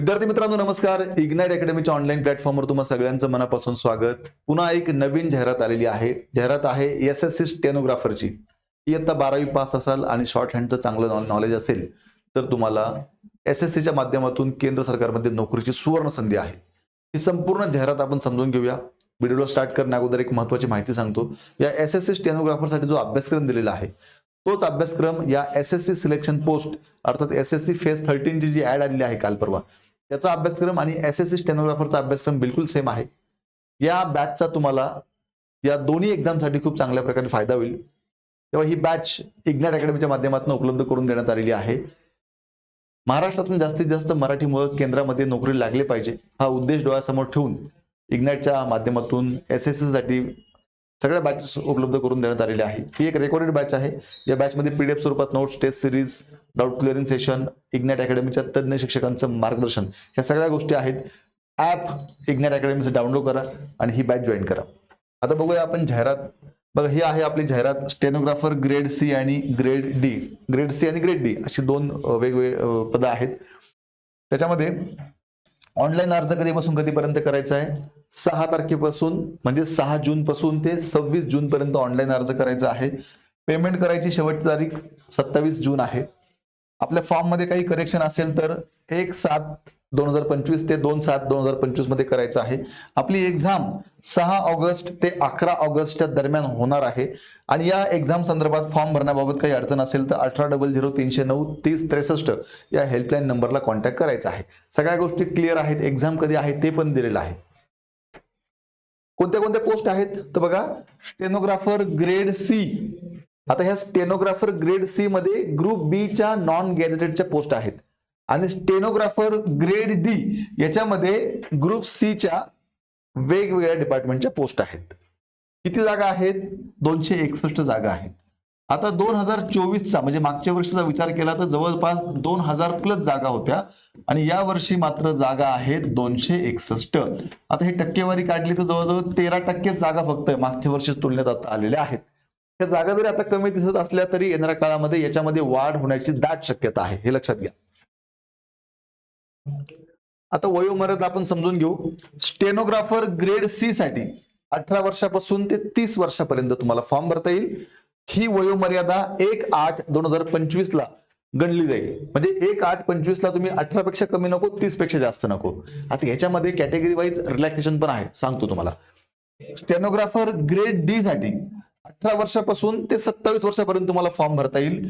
विद्यार्थी मित्रांनो नमस्कार. इग्नाइट अकॅडमीच्या ऑनलाईन प्लॅटफॉर्मवर तुम्हा सगळ्यांचं मनापासून स्वागत. पुन्हा एक नवीन जाहिरात आलेली आहे. जाहिरात आहे एस एस सी स्टेनोग्राफरची इयत्ता बारावी पास असाल आणि शॉर्ट हँडचं चांगलं नॉलेज असेल तर तुम्हाला एस एस सीच्या माध्यमातून केंद्र सरकारमध्ये नोकरीची सुवर्ण संधी आहे. ही संपूर्ण जाहिरात आपण समजून घेऊया. व्हिडिओला स्टार्ट करण्या अगोदर एक महत्वाची माहिती सांगतो. या एस एस सी स्टेनोग्राफरसाठी जो अभ्यासक्रम दिलेला आहे तोच अभ्यासक्रम या S S C selection post अर्थात एस एस सी फेस थर्टीनची जी ऍड आलेली आहे काल परवा त्याचा अभ्यासक्रम आणि एस एस सी स्टेनोग्राफरचा अभ्यासक्रम बिलकुल सेम आहे. या बॅचचा तुम्हाला या दोन्ही एक्झामसाठी खूप चांगल्या प्रकारे फायदा होईल. तेव्हा ही बॅच इग्नॅट अकॅडमीच्या माध्यमातून उपलब्ध करून देण्यात आलेली आहे. महाराष्ट्रातून जास्तीत जास्त मराठी मुलं केंद्रामध्ये नोकरी लागले पाहिजे हा उद्देश डोळ्यासमोर ठेवून इग्नॅटच्या माध्यमातून एस एस सी साठी सगळ्या बॅचेस उपलब्ध करून देण्यात आलेल्या आहे ही एक रेकॉर्डेड बॅच आहे. या बॅचमध्ये पीडीएफ स्वरूपात notes test series doubt clearing session Ignite अकॅडमीच्या तज्ज्ञ शिक्षकांचं मार्गदर्शन. ह्या सगळ्या गोष्टी आहेत. ॲप इग्नॅट अकॅडमीचं डाउनलोड करा आणि ही बॅच जॉईन करा. आता बघूया आपण जाहिरात. बघा ही आहे आपली जाहिरात. स्टेनोग्राफर ग्रेड सी आणि ग्रेड डी ग्रेड सी आणि ग्रेड डी अशी दोन वेगवेगळे पदं आहेत. त्याच्यामध्ये ऑनलाईन अर्ज कधीपासून कधीपर्यंत करायचा आहे? सहा तारखेपासून म्हणजे सहा जून पासून ते सव्वीस जून पर्यंत ऑनलाईन अर्ज करायचा आहे. पेमेंट करायची शेवटची तारीख सत्तावीस जून आहे. आपल्या फॉर्ममध्ये काही करेक्शन असेल तर एक सात दोन हजार पंचवीस ते दोन सात दोन हजार पंचवीसमध्ये करायचं आहे. आपली एक्झाम सहा ऑगस्ट ते अकरा ऑगस्टच्या दरम्यान होणार आहे. आणि या एक्झाम संदर्भात फॉर्म भरण्याबाबत काही अडचण असेल तर अठरा डबल झिरो तीनशे नऊ तीस त्रेसष्ट या हेल्पलाईन नंबरला कॉन्टॅक्ट करायचा आहे. सगळ्या गोष्टी क्लिअर आहेत. एक्झाम कधी आहे ते पण दिलेलं आहे. कोणत्या कोणत्या पोस्ट आहेत? तर बघा स्टेनोग्राफर ग्रेड सी आता ह्या स्टेनोग्राफर ग्रेड सी मध्ये ग्रुप बी च्या नॉन गॅजेटेडच्या पोस्ट आहेत. आणि स्टेनोग्राफर ग्रेड डी याच्यामध्ये ग्रुप सी च्या वेगवेगळ्या डिपार्टमेंटच्या पोस्ट आहेत. किती जागा आहेत? दोनशे एकसष्ट जागा आहेत. आता दोन हजार चोवीसचा म्हणजे मागच्या वर्षीचा विचार केला तर जवळपास दोन हजार प्लस जागा होत्या. आणि या वर्षी मात्र जागा आहेत दोनशे एकसष्ट. आता हे टक्केवारी काढली तर जवळजवळ तेरा टक्के जागा फक्त मागच्या वर्षी तुलनेत आता आलेल्या आहेत. त्या जागा जरी आता कमी दिसत असल्या तरी येणाऱ्या काळामध्ये याच्यामध्ये वाढ होण्याची दाट शक्यता आहे. हे लक्षात घ्या. आता वयोमर्यादा आपण समजून घेऊ. स्टेनोग्राफर ग्रेड सी साठी अठरा वर्षापासून ते तीस वर्षापर्यंत तुम्हाला फॉर्म भरता येईल. ही वयोमर्यादा एक आठ दोन हजार पंचवीस ला गणली जाईल. म्हणजे एक आठ पंचवीस ला तुम्ही अठरा पेक्षा कमी नको तीसपेक्षा जास्त नको. आता ह्याच्यामध्ये कॅटेगरी वाईज रिलॅक्सेशन पण आहे सांगतो तुम्हाला. स्टेनोग्राफर ग्रेड डी साठी अठरा वर्षापासून ते सत्तावीस वर्षापर्यंत तुम्हाला फॉर्म भरता येईल.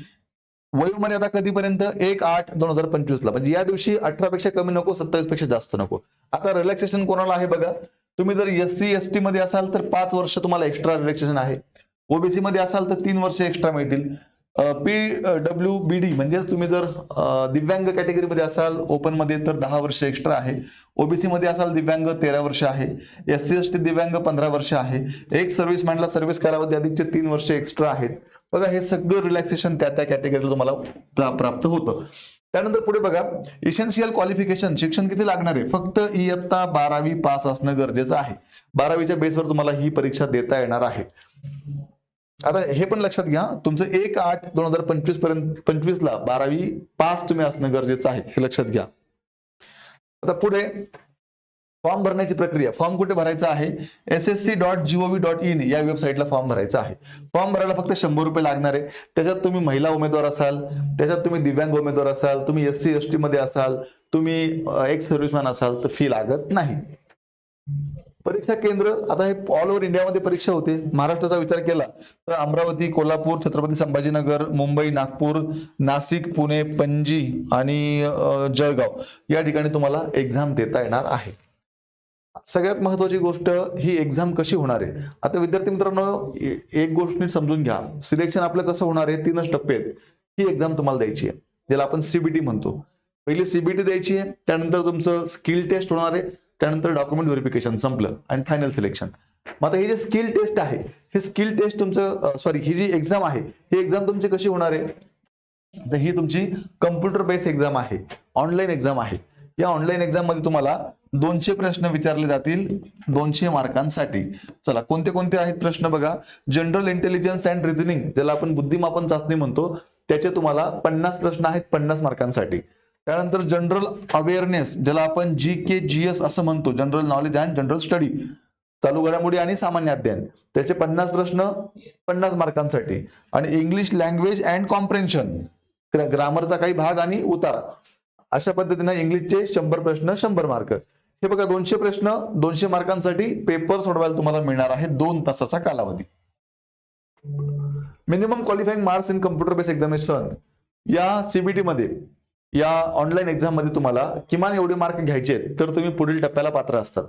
वयोमर्यादा कधीपर्यंत? एक आठ दोन हजार पंचवीस ला. म्हणजे या दिवशी अठरा पेक्षा कमी नको सत्तावीसपेक्षा जास्त नको. आता रिलॅक्सेशन कोणाला आहे बघा? तुम्ही जर एस सी एस टी मध्ये असाल तर पाच वर्ष तुम्हाला एक्स्ट्रा रिलॅक्सेशन आहे. ओबीसी मध्ये असाल तर तीन वर्ष एक्स्ट्रा मिळतील. पी डब्ल्यू बी डी म्हणजेच तुम्ही जर दिव्यांग कॅटेगरीमध्ये असाल ओपनमध्ये तर दहा वर्ष एक्स्ट्रा आहे. ओबीसी मध्ये असाल दिव्यांग तेरा वर्ष आहे. एस सी एस टी दिव्यांग पंधरा वर्ष आहे. एक सर्व्हिस मॅनला सर्व्हिस कालावधी अधिकचे तीन वर्ष एक्स्ट्रा आहेत. बघा हे सगळं रिलॅक्सेशन त्या त्या कॅटेगरीला तुम्हाला प्राप्त होतं. त्यानंतर पुढे बघा इसेन्शियल क्वालिफिकेशन शिक्षण किती लागणार आहे? फक्त इयत्ता बारावी पास असणं गरजेचं आहे. बारावीच्या बेसवर तुम्हाला ही परीक्षा देता येणार आहे. आता हे पण लक्षात घ्या तुमचं एक आठ दोन हजार पंचवीसपर्यंत पंचवीस ला बारावी पास तुम्ही असणं गरजेचं आहे हे लक्षात घ्या. आता पुढे फॉर्म भरण्याची प्रक्रिया. फॉर्म कुठे भरायचा आहे? S S C dot GOV dot in या वेबसाईटला फॉर्म भरायचा आहे. फॉर्म भरायला फक्त शंभर रुपये लागणार आहे. त्याच्यात तुम्ही महिला उमेदवार असाल त्याच्यात तुम्ही दिव्यांग उमेदवार असाल तुम्ही एस सी एस टी मध्ये असाल तुम्ही एक सर्व्हिसमॅन असाल तर फी लागत नाही. परीक्षा केंद्र आता हे ऑल ओव्हर इंडियामध्ये परीक्षा होते. महाराष्ट्राचा विचार केला तर अमरावती कोल्हापूर छत्रपती संभाजीनगर मुंबई नागपूर नाशिक पुणे पणजी आणि जळगाव या ठिकाणी तुम्हाला एक्झाम देता येणार आहे. सगळ्यात महत्वाची गोष्ट ही एक्झाम कशी होणार आहे? आता विद्यार्थी मित्रांनो एक गोष्ट नीट समजून घ्या. सिलेक्शन आपलं कसं होणार आहे? तीनच टप्पे आहेत. ही एक्झाम तुम्हाला द्यायची आहे. ज्याला आपण सीबीटी म्हणतो. पहिली सीबीटी द्यायची आहे. त्यानंतर तुमचं स्किल टेस्ट होणार आहे. त्यानंतर डॉक्युमेंट व्हेरिफिकेशन संपलं आणि फायनल सिलेक्शन मग आता हे जे स्किल टेस्ट आहे हे स्किल टेस्ट तुमचं सॉरी ही जी एक्झाम आहे ही एक्झाम तुमची कशी होणार आहे? तर ही तुमची कम्प्युटर बेस्ड एक्झाम आहे ऑनलाईन एक्झाम आहे. या ऑनलाईन एक्झाममध्ये तुम्हाला दोनशे प्रश्न विचारले जातील दोनशे मार्कांसाठी. चला कोणते कोणते आहेत प्रश्न बघा? जनरल इंटेलिजन्स अँड रिझनिंग ज्याला आपण बुद्धिमापन चाचणी म्हणतो त्याचे तुम्हाला पन्नास प्रश्न आहेत पन्नास मार्कांसाठी. त्यानंतर जनरल अवेअरनेस ज्याला आपण जी के जी एस असं म्हणतो general knowledge and general study चालू घडामोडी आणि सामान्य अध्ययन. त्याचे पन्नास प्रश्न पन्नास मार्कांसाठी. आणि इंग्लिश लँग्वेज अँड कॉम्प्रेन्शन ग्रामरचा काही भाग आणि उतारा. अशा पद्धतीने इंग्लिशचे शंभर प्रश्न शंभर मार्क. हे बघा दोनशे प्रश्न दोनशे मार्कांसाठी पेपर सोडवायला तुम्हाला मिळणार आहे दोन तासाचा कालावधी. Minimum qualifying marks in computer base examination या सीबीटी मध्ये या ऑनलाईन एक्झाममध्ये तुम्हाला किमान एवढे मार्क घ्यायचे आहेत, तर तुम्ही पुढील टप्प्याला पात्र असतात.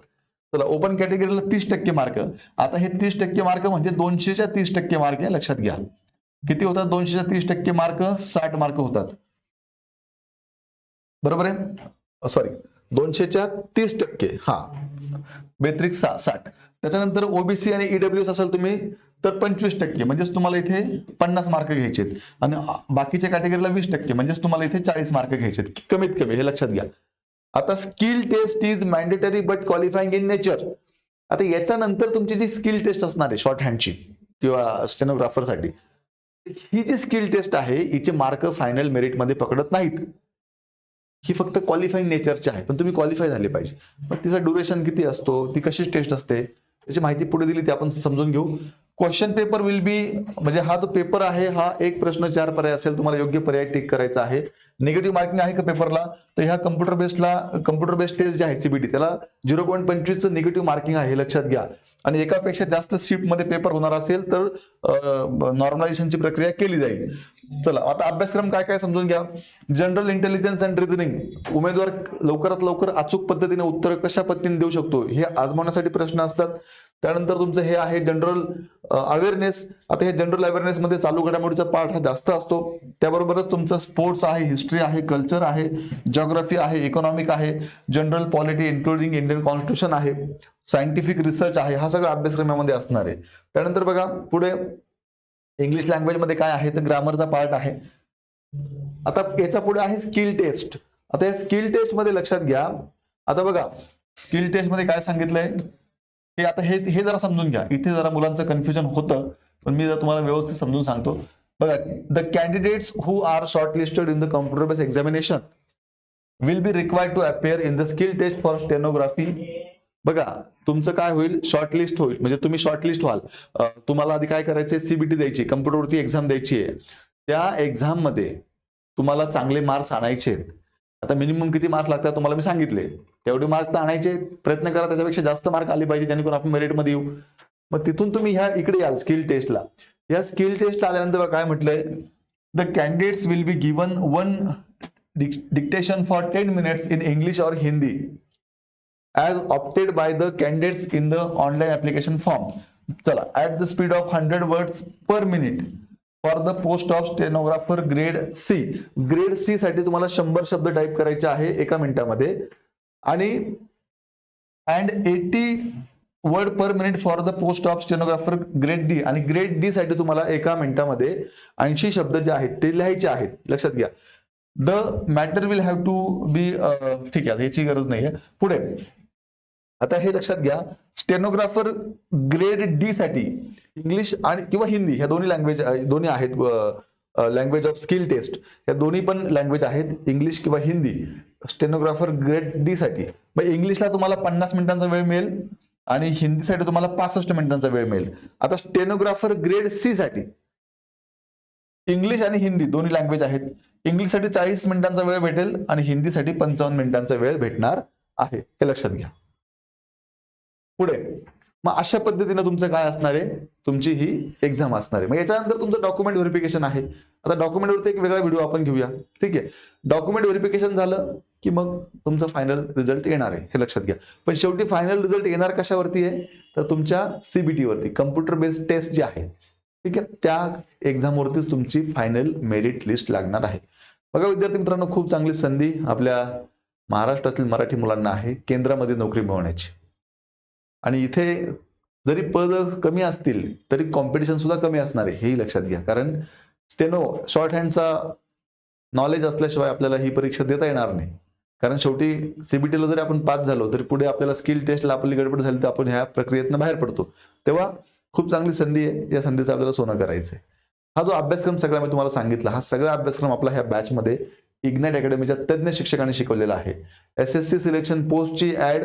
चला ओपन कॅटेगरीला तीस टक्के मार्क आता हे तीस टक्के मार्क म्हणजे दोनशेच्या तीस टक्के मार्क लक्षात घ्या. किती होतात? दोनशेच्या तीस टक्के मार्क साठ मार्क होतात. बरोबर आहे? सॉरी दोनशेच्या तीस टक्के. हा. बेत्रिक सा साठ. त्याच्यानंतर ओबीसी आणि ईडब्ल्यूएस असेल तुम्ही तर पंचवीस टक्के म्हणजेच तुम्हाला इथे पन्नास मार्क घ्यायचे आणि बाकीच्या कॅटेगरीला वीस टक्के म्हणजेच तुम्हाला इथे चाळीस मार्क घ्यायचे कमीत कमी हे लक्षात घ्या. आता skill test is mandatory but qualifying in nature आता याच्यानंतर तुमची जी स्किल टेस्ट असणार आहे शॉर्ट हँडची किंवा स्टेनोग्राफरसाठी ही जी स्किल टेस्ट आहे हिचे मार्क फायनल मेरिटमध्ये पकडत नाहीत. ही फक्त क्वालिफाईंग नेचरची आहे पण तुम्ही क्वालिफाय झाले पाहिजे. पण तिचा ड्युरेशन किती असतो ती कशी टेस्ट असते त्याची माहिती पुढे दिली ती आपण समजून घेऊ. क्वेश्चन पेपर विल बी म्हणजे हा जो पेपर आहे हा एक प्रश्न चार पर्याय असेल तुम्हाला योग्य पर्याय टिक करायचा आहे. निगेटिव्ह मार्किंग आहे का पेपरला तर ह्या कम्प्युटर बेस्डला कम्प्युटर बेस्ड टेस्ट जे आहे सीबीटी त्याला झिरो पॉईंट पंचवीसचं निगेटिव्ह मार्किंग आहे लक्षात घ्या. आणि एकापेक्षा जास्त मध्ये पेपर होणार असेल तर नॉर्मलायझेशनची प्रक्रिया केली जाईल. चला आता अभ्यासक्रम काय काय समजून घ्या? जनरल इंटेलिजन्स अँड रिझनिंग उमेदवार लवकरात लवकर अचूक पद्धतीने उत्तर कशा पद्धतीने देऊ शकतो? हे आजमावण्यासाठी प्रश्न असतात. त्यानंतर तुमचं हे आहे जनरल अवेअरनेस आता हे जनरल अवेअरनेस मध्ये चालू घडामोडीचा पार्ट हा जास्त असतो. त्याबरोबरच तुमचं स्पोर्ट्स आहे हिस्ट्री आहे कल्चर आहे जॉग्राफी आहे इकॉनॉमिक आहे general polity including Indian constitution आहे सायंटिफिक रिसर्च आहे हा सगळा अभ्यासक्रमामध्ये असणार आहे. त्यानंतर बघा पुढे इंग्लिश लँग्वेजमध्ये काय आहे? तर ग्रामरचा पार्ट आहे. आता याच्यापुढे आहे स्किल टेस्ट आता या स्किल टेस्टमध्ये लक्षात घ्या. आता बघा स्किल टेस्टमध्ये काय सांगितलंय? हे आता हे हे जरा समजून घ्या. इथे जरा मुलांचं कन्फ्युजन होतं पण मी जर तुम्हाला व्यवस्थित समजून सांगतो. बघा the candidates who are shortlisted in the computer base examination will be required to appear in the skill test for stenography बघा तुमचं काय होईल? शॉर्ट लिस्ट होईल. म्हणजे तुम्ही शॉर्ट लिस्ट व्हाल तुम्हाला आधी काय करायचं सीबीटी द्यायची कम्प्युटरवरती एक्झाम द्यायची आहे. त्या एक्झाममध्ये तुम्हाला चांगले मार्क्स आणायचे आहेत. आता मिनिमम किती मार्क्स लागतात? तुम्हाला मी सांगितले. तेवढे मार्क तर आणायचे. प्रयत्न करा त्याच्यापेक्षा जास्त मार्क आले पाहिजे जेणेकरून आपण मेरिटमध्ये येऊ. मग तिथून तुम्ही ह्या इकडे याल स्किल टेस्टला या स्किल टेस्टला आल्यानंतर काय म्हटलंय? The candidates will be given one dictation for ten minutes in English और Hindi as opted by the candidates in the online application form चला at the speed of hundred words per minute for the post of stenographer grade C grade C साठी तुम्हाला शंभर शब्द type करायचे आहे एका मिनिटामध्ये. आणि and eighty word per minute for the post of stenographer grade D आणि ग्रेड डी साठी तुम्हाला एका मिनिटामध्ये ऐंशी शब्द जे आहेत ते लिहायचे आहेत. लक्षात घ्या. The matter will have to be ठीक आहे याची गरज नाहीये. पुढे. आता हे लक्षात घ्या. स्टेनोग्राफर ग्रेड डी साठी इंग्लिश आणि किंवा हिंदी ह्या दोन्ही लँग्वेज दोन्ही आहेत लँग्वेज ऑफ स्किल टेस्ट या दोन्ही पण लँग्वेज आहेत इंग्लिश किंवा हिंदी स्टेनोग्राफर ग्रेड डी साठी. मग इंग्लिशला तुम्हाला पन्नास मिनिटांचा वेळ मिळेल आणि हिंदीसाठी तुम्हाला पासष्ट मिनिटांचा वेळ मिळेल. आता स्टेनोग्राफर ग्रेड सी साठी. इंग्लिश आणि हिंदी दोन्ही लँग्वेज आहेत. इंग्लिशसाठी चाळीस मिनिटांचा वेळ भेटेल आणि हिंदीसाठी पंचावन्न मिनिटांचा वेळ भेटणार आहे. हे लक्षात घ्या. पुढे. मग अशा पद्धतीने तुमचं काय असणार आहे? तुमची ही एक्झाम असणार आहे. मग याच्यानंतर तुमचं डॉक्युमेंट व्हेरिफिकेशन आहे. आता डॉक्युमेंटवरती एक वेगळा व्हिडिओ आपण घेऊया. ठीक आहे? डॉक्युमेंट व्हेरिफिकेशन झालं की मग तुमचं फायनल रिझल्ट येणार आहे. हे लक्षात घ्या. पण शेवटी फायनल रिझल्ट येणार कशावरती आहे? तर तुमच्या सीबीटी वरती. कम्प्युटर बेस्ड टेस्ट जी आहे. ठीक आहे? त्या एक्झामवरतीच तुमची फायनल मेरिट लिस्ट लागणार आहे. बघा विद्यार्थी मित्रांनो खूप चांगली संधी आपल्या महाराष्ट्रातील मराठी मुलांना आहे. केंद्रामध्ये नोकरी मिळवण्याची. आणि इथे जरी पद कमी असतील तरी कॉम्पिटिशन सुद्धा कमी असणार आहे हेही लक्षात घ्या. कारण स्टेनो शॉर्ट हँडचा नॉलेज असल्याशिवाय आपल्याला ही परीक्षा देता येणार नाही. कारण शेवटी सीबीटीला जरी आपण पास झालो तरी पुढे आपल्याला स्किल टेस्टला आपली गडबड झाली तर आपण ह्या प्रक्रियेतनं बाहेर पडतो. तेव्हा खूप चांगली संधी आहे या संधीचं आपल्याला सोनं करायचं आहे हा जो अभ्यासक्रम सगळा मी तुम्हाला सांगितला हा सगळा अभ्यासक्रम आपला ह्या बॅचमध्ये इग्नाइट अकॅडमीच्या तज्ज्ञ शिक्षकांनी शिकवलेला आहे. एस एस सी सिलेक्शन पोस्टची ऍड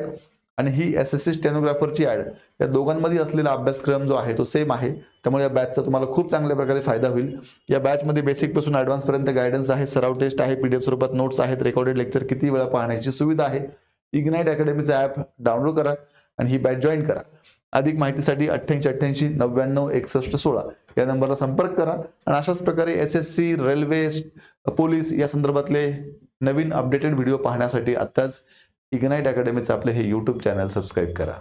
आणि ही एस एस सी स्टेनोग्राफरची ॲड या दोघांमध्ये असलेला अभ्यासक्रम जो आहे तो सेम आहे. त्यामुळे या बॅचचा तुम्हाला खूप चांगल्या प्रकारे फायदा होईल. या बॅचमध्ये बेसिकपासून ॲडव्हान्सपर्यंत गायडन्स आहे सराव टेस्ट आहे पी डी एफ स्वरूपात नोट्स आहेत रेकॉर्डेड लेक्चर किती वेळा पाहण्याची सुविधा आहे. इग्नाईट अकॅडमीचा ॲप डाउनलोड करा आणि ही बॅच जॉईन करा. अधिक माहितीसाठी अठ्ठ्याऐंशी अठ्ठ्याऐंशी नव्याण्णव एकसष्ट सोळा या नंबरला संपर्क करा. आणि अशाच प्रकारे S S C railway police या संदर्भातले नवीन अपडेटेड व्हिडिओ पाहण्यासाठी आत्ताच इग्नाईट अकॅडमीचं आपले हे यूट्यूब चॅनल सबस्क्राईब करा.